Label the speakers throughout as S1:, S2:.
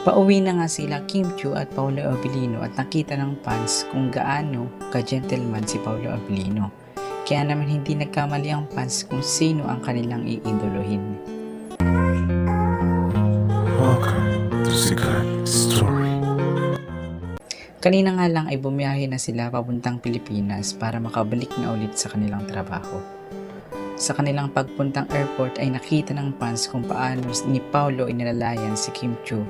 S1: Pauwi na nga sila Kim Chu at Paolo Abilino at nakita ng fans kung gaano ka-gentleman si Paolo Abilino. Kaya naman hindi nagkamali ang fans kung sino ang kanilang iidolohin.
S2: Welcome to Sikat Story.
S1: Kanina nga lang ay bumiyahe na sila papuntang Pilipinas para makabalik na ulit sa kanilang trabaho. Sa kanilang pagpuntang airport ay nakita ng fans kung paano ni Paolo inilalayan si Kim Chu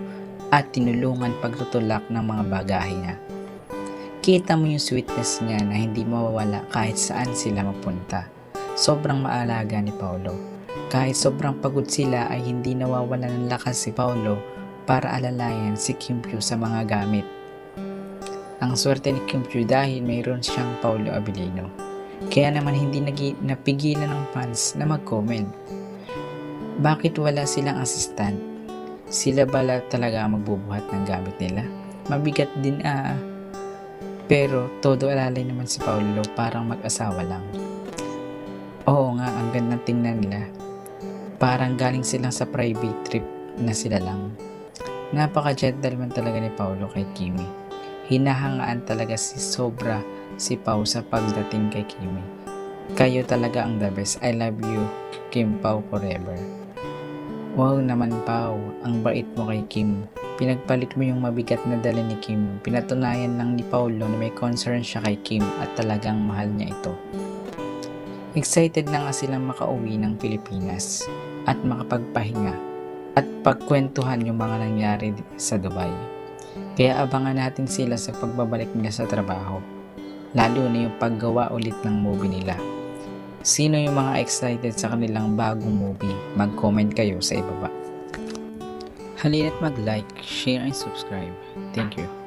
S1: at tinulungan pagtutulak ng mga bagahe niya. Kita mo yung sweetness niya na hindi mawawala kahit saan sila mapunta. Sobrang maalaga ni Paolo. Kahit sobrang pagod sila ay hindi nawawala ng lakas si Paolo para alalayan si Kim Chu sa mga gamit. Ang swerte ni Kim Chu dahil mayroon siyang Paolo Abilino. Kaya naman hindi nagi, napigilan ng fans na mag-comment. Bakit wala silang assistant? Sila bala talaga magbubuhat ng gamit nila? Mabigat din ah. Pero todo alalay naman si Paolo parang mag-asawa lang. Oo nga, ang gandang tingnan nila. Parang galing silang sa private trip na sila lang. Napaka-gentleman talaga ni Paolo kay Kimi. Hinahangaan talaga si Sobra si Pau sa pagdating kay Kimi. Kayo talaga ang the best. I love you, Kim Pau forever. Wow naman Pau, ang bait mo kay Kim. Pinagpalit mo yung mabigat na dala ni Kim. Pinatunayan lang ni Paulo na may concern siya kay Kim at talagang mahal niya ito. Excited na nga silang makauwi ng Pilipinas at makapagpahinga at pagkwentuhan yung mga nangyari sa Dubai. Kaya abangan natin sila sa pagbabalik nila sa trabaho, lalo na yung paggawa ulit ng movie nila. Sino yung mga excited sa kanilang bagong movie? Mag-comment kayo sa ibaba. Halina't mag-like, share, and subscribe. Thank you.